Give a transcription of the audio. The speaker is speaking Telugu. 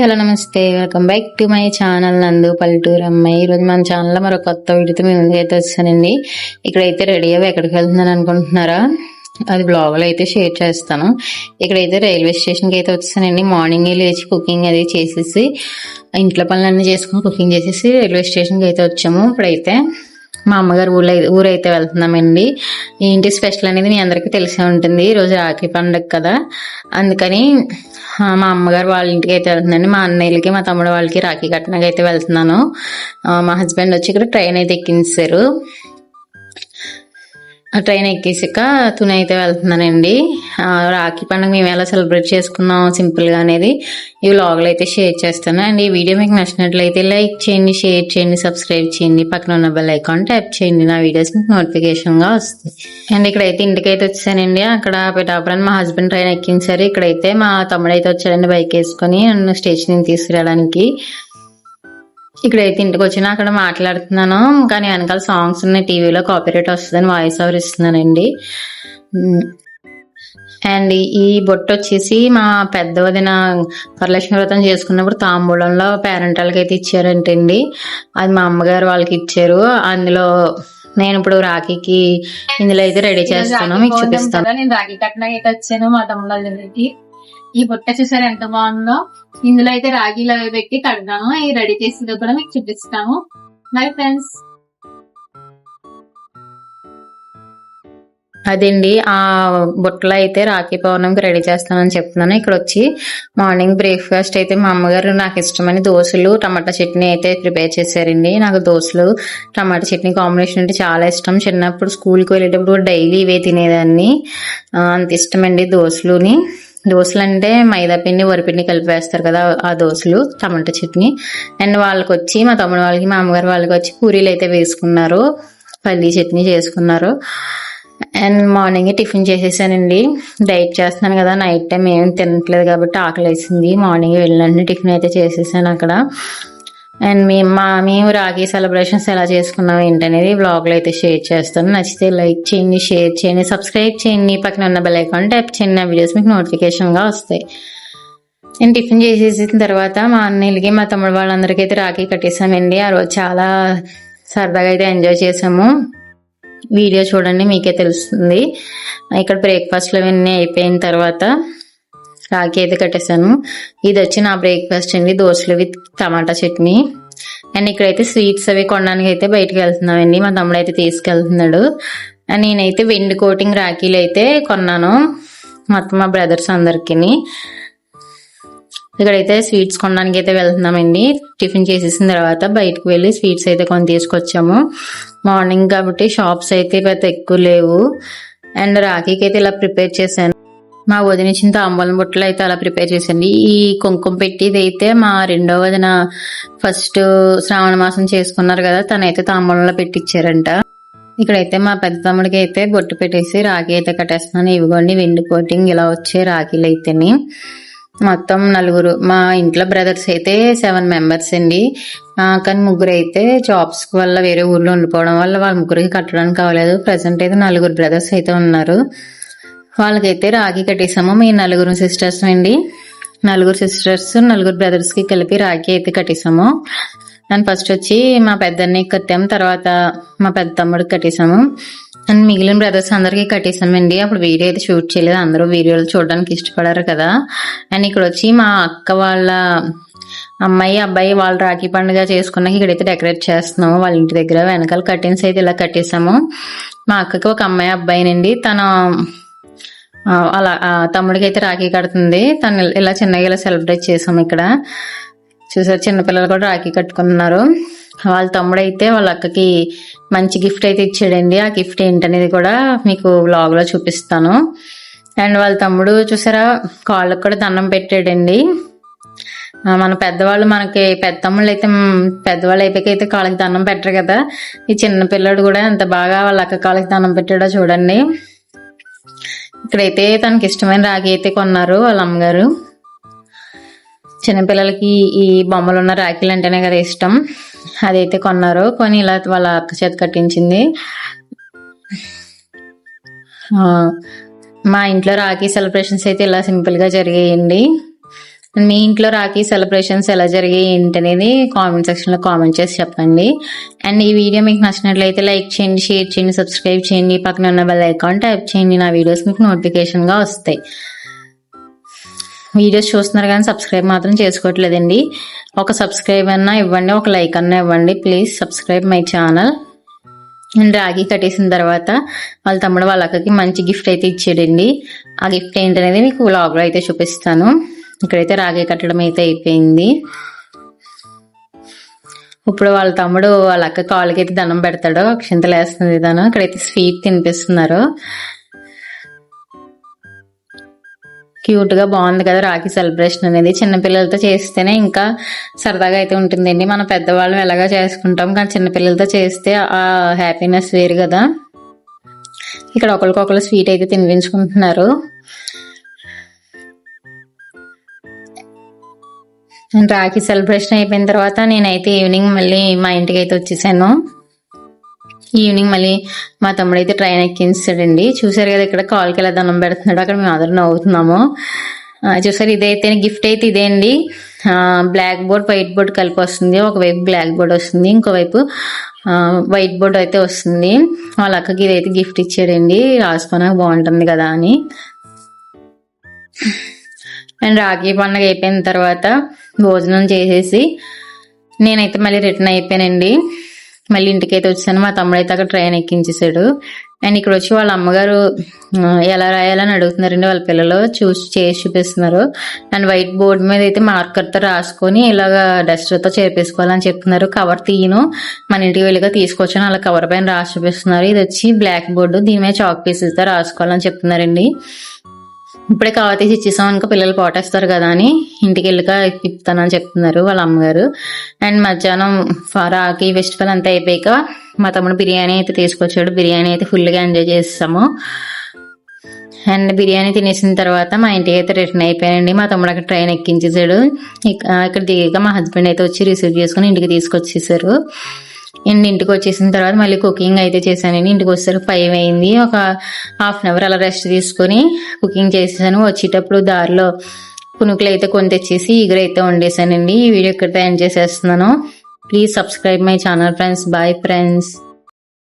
హలో నమస్తే. Welcome back to my channel నందు పల్లెటూరు అమ్మాయి. ఈరోజు మన ఛానల్లో మరో కొత్త వీడియోతో మీ ముందుకైతే అయితే వచ్చానండి. ఇక్కడైతే రెడీ అవి ఎక్కడికి వెళ్తున్నాను అనుకుంటున్నారా? అది బ్లాగ్లో అయితే షేర్ చేస్తాను. ఇక్కడైతే రైల్వే స్టేషన్కి అయితే వచ్చానండి. మార్నింగ్ లేచి కుకింగ్ అది చేసేసి ఇంట్లో పనులన్నీ చేసుకుని కుకింగ్ చేసేసి రైల్వే స్టేషన్కి అయితే వచ్చాము. ఇప్పుడైతే మా అమ్మగారు ఊళ్ళో ఊరైతే వెళ్తున్నామండి. ఏంటి స్పెషల్ అనేది మీ అందరికీ తెలిసే ఉంటుంది. ఈ రోజు రాఖీ పండుగ కదా. అందుకని మా అమ్మగారు వాళ్ళ ఇంటికి అయితే వెళ్తుందండి మా అన్నయ్యలకి మా తమ్ముడు వాళ్ళకి రాఖీ కట్టడానికి అయితే వెళ్తున్నాను. మా హస్బెండ్ వచ్చి ఇక్కడ ట్రైన్ అయితే ఎక్కించారు. ఆ ట్రైన్ ఎక్కేసాక తుని అయితే వెళ్తున్నానండి. రాఖీ పండుగ మేము ఎలా సెలబ్రేట్ చేసుకున్నాం సింపుల్గా అనేది ఈ వ్లాగ్లో అయితే షేర్ చేస్తాను. అండ్ ఈ వీడియో మీకు నచ్చినట్లయితే లైక్ చేయండి షేర్ చేయండి సబ్స్క్రైబ్ చేయండి. పక్కన ఉన్న బెల్ ఐకాన్ ట్యాప్ చేయండి. నా వీడియోస్ మీకు నోటిఫికేషన్గా వస్తాయి. అండ్ ఇక్కడైతే ఇంటికైతే వచ్చానండి. అక్కడ పిఠాపురాన్ని మా హస్బెండ్ ట్రైన్ ఎక్కించారు. ఇక్కడైతే మా తమ్ముడు అయితే వచ్చాడండి బైక్ వేసుకొని. నన్ను స్టేషన్ తీసుకురావడానికి. ఇక్కడైతే ఇంటికి వచ్చినా అక్కడ మాట్లాడుతున్నాను. కానీ వెనకాల సాంగ్స్ ఉన్నాయి. టీవీలో కాపీరేట్ వస్తుందని వాయిస్ ఓవర్ ఇస్తున్నానండి. అండ్ ఈ బొట్టు వచ్చేసి మా పెద్ద వదిన వరలక్ష్మి వ్రతం చేసుకున్నప్పుడు తాంబూలంలో పేరెంటాలకి అయితే ఇచ్చారంటండి. అది మా అమ్మగారు వాళ్ళకి ఇచ్చారు. అందులో నేను ఇప్పుడు రాఖీకి ఇందులో అయితే రెడీ చేస్తాను మీకు చూపిస్తాను. నేను రాఖీ అయితే వచ్చాను మా దగ్గరికి ఈ బుట్ట చూసారు ఎంత బాగుందో? ఇందులో అయితే అవి పెట్టి కడతాను. ఇది రెడీ చేసింది కూడా మీకు చూపిస్తాము బై ఫ్రెండ్స్ అదండి ఆ బుట్టలో అయితే రాఖీ పౌర్ణమికి రెడీ చేస్తానని చెప్తున్నాను. ఇక్కడ వచ్చి మార్నింగ్ బ్రేక్ఫాస్ట్ అయితే మా అమ్మగారు నాకు ఇష్టమని దోశలు టమాటా చట్నీ అయితే ప్రిపేర్ చేశారండి. నాకు దోశలు టమాటా చట్నీ కాంబినేషన్ అంటే చాలా ఇష్టం. చిన్నప్పుడు స్కూల్కి వెళ్ళేటప్పుడు డైలీ ఇవే తినేదాన్ని. అంత ఇష్టమండి దోశలుని. దోశలు అంటే మైదా పిండి వరిపిండి కలిపేస్తారు కదా ఆ దోశలు టమాటా చట్నీ. అండ్ వాళ్ళకి వచ్చి మా తమ్ముడు వాళ్ళకి మా అమ్మగారు వాళ్ళకి వచ్చి పూరీలు అయితే వేసుకున్నారు. పల్లీ చట్నీ చేసుకున్నారు. అండ్ మార్నింగే టిఫిన్ చేసేసానండి. డైట్ చేస్తున్నాను కదా నైట్ టైం ఏం తినట్లేదు కాబట్టి ఆకలి వేసింది మార్నింగ్ వెళ్ళినట్టు టిఫిన్ అయితే చేసేసాను అక్కడ. అండ్ మేము మా మేము రాఖీ సెలబ్రేషన్స్ ఎలా చేసుకున్నాం ఏంటనేది బ్లాగ్లో అయితే షేర్ చేస్తాను. నచ్చితే లైక్ చేయండి షేర్ చేయండి సబ్స్క్రైబ్ చేయండి. పక్కన ఉన్న బెల్ ఐకాన్ ట్యాప్ చేయండి. నా వీడియోస్ మీకు నోటిఫికేషన్గా వస్తాయి. నేను టిఫిన్ చేసేసిన తర్వాత మా అన్నయ్యలకి మా తమ్ముడు వాళ్ళందరికీ అయితే రాఖీ కట్టేసామండి. ఆ రోజు చాలా సరదాగా అయితే ఎంజాయ్ చేసాము. వీడియో చూడండి మీకే తెలుస్తుంది. ఇక్కడ బ్రేక్ఫాస్ట్లు అవన్నీ అయిపోయిన తర్వాత రాఖీ అయితే కట్టేశాను. ఇది వచ్చి నా బ్రేక్ఫాస్ట్ అండి దోశలు విత్ టమాటా చట్నీ. అండ్ ఇక్కడైతే స్వీట్స్ అవి కొనడానికి అయితే బయటకు వెళ్తున్నామండి మా తమ్ముడు అయితే తీసుకెళ్తున్నాడు. అండ్ నేనైతే వెండి కోటింగ్ రాఖీలు అయితే కొన్నాను మొత్తం మా బ్రదర్స్ అందరికీ ఇక్కడైతే స్వీట్స్ కొనడానికి అయితే వెళ్తున్నామండి. టిఫిన్ చేసేసిన తర్వాత బయటకు వెళ్ళి స్వీట్స్ అయితే కొని తీసుకొచ్చాము. మార్నింగ్ కాబట్టి షాప్స్ అయితే పెద్ద ఎక్కువ లేవు. అండ్ రాఖీకి అయితే ఇలా ప్రిపేర్ చేశాను. మా వదిన ఇచ్చిన తాంబూలం బుట్టలు అయితే అలా ప్రిపేర్ చేసండి ఈ కుంకుమ పెట్టిది అయితే మా రెండో వదిన ఫస్ట్ శ్రావణ మాసం చేసుకున్నారు కదా తనైతే తాంబూలంలో పెట్టించారంట ఇక్కడైతే మా పెద్ద తమ్ముడికి అయితే బొట్టు పెట్టేసి రాఖీ అయితే కట్టేస్తున్నాను. ఇవిగోండి వెండి కోటింగ్ ఇలా వచ్చే రాఖీలు అయితేని మొత్తం నలుగురు. మా ఇంట్లో బ్రదర్స్ అయితే సెవెన్ మెంబర్స్ అండి. కానీ ముగ్గురు అయితే జాబ్స్ వల్ల వేరే ఊర్లో ఉండిపోవడం వల్ల వాళ్ళ ముగ్గురికి కట్టడానికి కావలేదు ప్రజెంట్ అయితే నలుగురు బ్రదర్స్ అయితే ఉన్నారు. వాళ్ళకైతే రాఖీ కట్టేసాము మీ నలుగురు సిస్టర్స్ అండి. నలుగురు సిస్టర్స్ నలుగురు బ్రదర్స్కి కలిపి రాఖీ అయితే కట్టేసాము అండ్ ఫస్ట్ వచ్చి మా పెద్దన్నకి కట్టాము తర్వాత మా పెద్ద తమ్ముడికి కట్టేసాము అండ్ మిగిలిన బ్రదర్స్ అందరికీ కట్టేసామండి అప్పుడు వీడియో అయితే షూట్ చేయలేదు. అందరూ వీడియోలు చూడడానికి ఇష్టపడారు కదా. అండ్ ఇక్కడ వచ్చి మా అక్క వాళ్ళ అమ్మాయి అబ్బాయి వాళ్ళు రాఖీ పండుగ చేసుకున్నాక ఇక్కడైతే డెకరేట్ చేస్తున్నాము. వాళ్ళ ఇంటి దగ్గర వెనకాల కర్టెన్స్ అయితే ఇలా కట్టేసాము మా అక్కకి ఒక అమ్మాయి అబ్బాయినండి. తను అలా తమ్ముడికి అయితే రాఖీ కడుతుంది. తను ఇలా చిన్నగా ఇలా సెలబ్రేట్ చేసాము ఇక్కడ. చూసారు? చిన్నపిల్లలు కూడా రాఖీ కట్టుకున్నారు. వాళ్ళ తమ్ముడైతే వాళ్ళ అక్కకి మంచి గిఫ్ట్ అయితే ఇచ్చాడండి. ఆ గిఫ్ట్ ఏంటనేది కూడా మీకు వ్లాగ్లో చూపిస్తాను. అండ్ వాళ్ళ తమ్ముడు చూసారా? కాళ్ళకు కూడా దండం పెట్టాడండి. మన పెద్దవాళ్ళు మనకి పెద్ద తమ్ముళ్ళు అయితే పెద్దవాళ్ళు అయిపోయాక అయితే కాళ్ళకి దండం పెట్టరు కదా. ఈ చిన్న పిల్లడు కూడా ఎంత బాగా వాళ్ళ అక్క కాళ్ళకి దండం పెట్టాడో చూడండి. ఇక్కడైతే తనకి ఇష్టమైన రాగి అయితే కొన్నారు వాళ్ళ అమ్మగారు. చిన్నపిల్లలకి ఈ బొమ్మలు ఉన్న రాఖీలు అంటేనే కదా ఇష్టం. అదైతే కొన్నారు. కొని ఇలా వాళ్ళ అక్క చేతి కట్టించింది. మా ఇంట్లో రాఖీ సెలబ్రేషన్స్ అయితే ఇలా సింపుల్గా జరిగాయండి. మీ ఇంట్లో రాఖీ సెలబ్రేషన్స్ ఎలా జరిగాయి ఏంటనేది కామెంట్ సెక్షన్లో కామెంట్ చేసి చెప్పండి. అండ్ ఈ వీడియో మీకు నచ్చినట్లయితే లైక్ చేయండి షేర్ చేయండి సబ్స్క్రైబ్ చేయండి. పక్కన ఉన్న బెల్ ఐకాన్ టైప్ చేయండి. నా వీడియోస్ మీకు నోటిఫికేషన్గా వస్తాయి. వీడియోస్ చూస్తున్నారు కానీ సబ్స్క్రైబ్ మాత్రం చేసుకోవట్లేదండి. ఒక సబ్స్క్రైబ్ అన్నా ఇవ్వండి ఒక లైక్ అన్నా ఇవ్వండి. Please subscribe my channel. And రాగి కట్టేసిన తర్వాత వాళ్ళ తమ్ముడు వాళ్ళ అక్కకి మంచి గిఫ్ట్ అయితే ఇచ్చాడండి. ఆ గిఫ్ట్ ఏంటనేది మీకు వ్లాగ్లో అయితే చూపిస్తాను. ఇక్కడైతే రాగి కట్టడం అయితే అయిపోయింది. ఇప్పుడు వాళ్ళ తమ్ముడు వాళ్ళ అక్క కాళ్ళకి అయితే దండం పెడతాడు. అక్షింతలు వేస్తుంది తను. ఇక్కడైతే స్వీట్ తినిపిస్తున్నారు. క్యూట్గా బాగుంది కదా రాఖీ సెలబ్రేషన్ అనేది. చిన్నపిల్లలతో చేస్తేనే ఇంకా సరదాగా అయితే ఉంటుందండి. మనం పెద్దవాళ్ళం ఎలాగా చేసుకుంటాం కానీ చిన్నపిల్లలతో చేస్తే ఆ హ్యాపీనెస్ వేరు కదా. ఇక్కడ ఒకరికొకరు స్వీట్ అయితే తినిపించుకుంటున్నారు. రాఖీ సెలబ్రేషన్ అయిపోయిన తర్వాత నేనైతే ఈవినింగ్ మళ్ళీ మా ఇంటికి అయితే వచ్చేసాను. ఈవినింగ్ మళ్ళీ మా తమ్ముడు అయితే ట్రైన్ ఎక్కించాడండి. చూసారు కదా ఇక్కడ కాల్కి ఎలా దండం పెడుతున్నాడు అక్కడ మేము అందరం నవ్వుతున్నాము. చూసారు ఇదైతే గిఫ్ట్ అయితే ఇదే అండి. బ్లాక్ బోర్డ్ వైట్ బోర్డ్ కలిపి వస్తుంది. ఒకవైపు బ్లాక్ బోర్డ్ వస్తుంది ఇంకోవైపు వైట్ బోర్డ్ అయితే వస్తుంది. వాళ్ళ అక్కకి ఇదైతే గిఫ్ట్ ఇచ్చాడండి. రాసుకోవడానికి బాగుంటుంది కదా అని. అండ్ రాఖీ పండుగ అయిపోయిన తర్వాత భోజనం చేసేసి నేనైతే మళ్ళీ రిటర్న్ అయిపోయానండి. మళ్ళీ ఇంటికైతే వచ్చాను మా తమ్ముడు అయితే అక్కడ ట్రైన్ ఎక్కించేసాడు. అండ్ ఇక్కడ వచ్చి వాళ్ళ అమ్మగారు ఎలా రాయాలని అడుగుతున్నారండి వాళ్ళ పిల్లలు. చూసి చేసి చూపిస్తున్నారు. అండ్ వైట్ బోర్డ్ మీద అయితే మార్కర్తో రాసుకొని ఇలాగ డస్టర్తో చేర్పేసుకోవాలని చెప్తున్నారు. కవర్ తీయను. మన ఇంటికి వెళ్ళిగా తీసుకొచ్చాను. అలా కవర్ పైన రాసి చూపిస్తున్నారు. ఇది వచ్చి బ్లాక్ బోర్డు. దీని మీద చాక్ పీసెస్తో రాసుకోవాలని చెప్తున్నారండి. ఇప్పుడే కావ తీసి ఇచ్చేసాం ఇంకా పిల్లలు పోటేస్తారు కదా అని. ఇంటికి వెళ్ళక ఇప్పుతానని చెప్తున్నారు వాళ్ళ అమ్మగారు. అండ్ మధ్యాహ్నం రాకి ఫెస్టివల్ అంతా అయిపోయాక మా తమ్ముడు బిర్యానీ అయితే తీసుకొచ్చాడు. బిర్యానీ అయితే ఫుల్గా ఎంజాయ్ చేస్తాము అండ్ బిర్యానీ తినేసిన తర్వాత మా ఇంటికి అయితే రిటర్న్ అయిపోయానండి. మా తమ్ముడు అక్కడ ట్రైన్ ఎక్కించేసాడు ఇక్కడ దిగాక మా హస్బెండ్ అయితే వచ్చి రిసీవ్ చేసుకుని ఇంటికి తీసుకొచ్చేసారు. అండ్ ఇంటికి వచ్చేసిన తర్వాత మళ్ళీ కుకింగ్ అయితే చేశానండి ఇంటికి వచ్చేసరికి ఫైవ్ అయింది. ఒక హాఫ్ అన్ అవర్ అలా రెస్ట్ తీసుకొని కుకింగ్ చేసేసాను. వచ్చేటప్పుడు దారిలో పునుకులు అయితే కొని తెచ్చేసి ఈగరైతే వండేసానండి. ఈ వీడియో ఇక్కడ ఎండ్ చేసేస్తున్నాను. Please subscribe my channel friends bye friends